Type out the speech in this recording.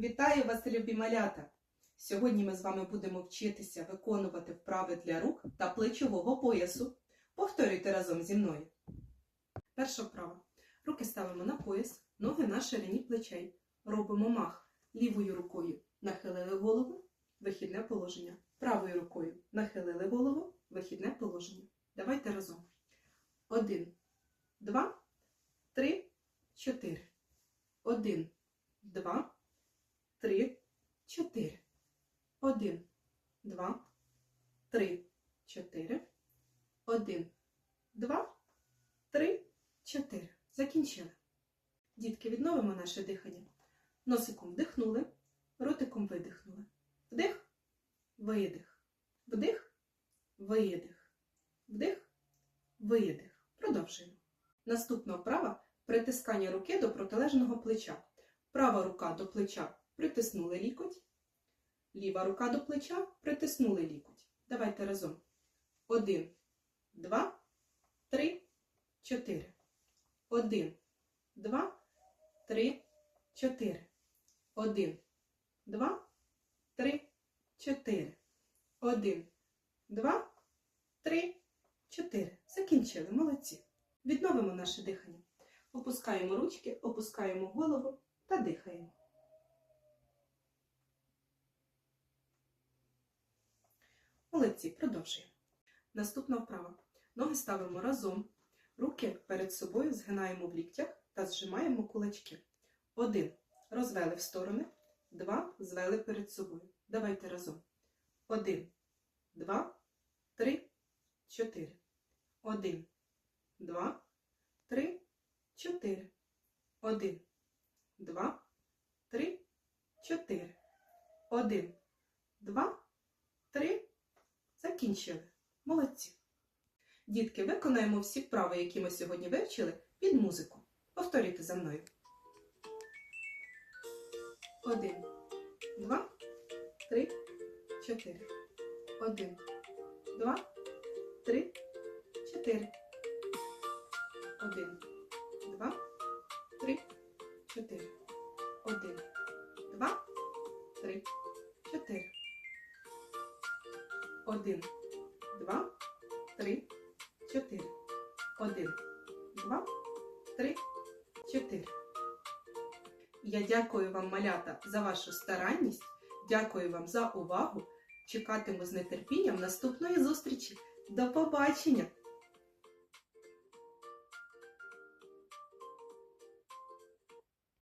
Вітаю вас, любі малята! Сьогодні ми з вами будемо вчитися виконувати вправи для рук та плечового поясу. Повторюйте разом зі мною. Перша вправа. Руки ставимо на пояс, ноги на ширині плечей. Робимо мах лівою рукою. Нахилили голову, вихідне положення. Правою рукою нахилили голову, вихідне положення. Давайте разом. Один, два, три, чотири. Один, два, три, чотири. Один, два, три, чотири. Один, два, три, чотири. Закінчили. Дітки, відновимо наше дихання. Носиком вдихнули, ротиком видихнули. Вдих, видих. Вдих, видих. Вдих, видих. Продовжуємо. Наступна вправа притискання руки до протилежного плеча. Права рука до плеча притиснули лікоть. Ліва рука до плеча притиснули лікоть. Давайте разом. Один, два, три, чотири. Один, два, три, чотири. Один, два, три, чотири. Один, два, три, чотири. Закінчили. Молодці. Відновимо наше дихання. Опускаємо ручки, опускаємо голову та дихаємо. Молодці, продовжуємо. Наступна вправа. Ноги ставимо разом. Руки перед собою згинаємо в ліктях та зжимаємо кулачки. Один. Розвели в сторони. Два. Звели перед собою. Давайте разом. Один, два, три, чотири. Один, два, три, чотири. Один, два, три, чотири. Один, два, три. Закінчили. Молодці. Дітки, виконаємо всі вправи, які ми сьогодні вивчили, під музику. Повторюйте за мною. Один, два, три, чотири. Один, два, три, чотири. Один, два, три, чотири. Один, два, три, чотири. Один, два, три, чотири. Один, два, три, чотири. Я дякую вам, малята, за вашу старанність. Дякую вам за увагу. Чекатиму з нетерпінням наступної зустрічі. До побачення!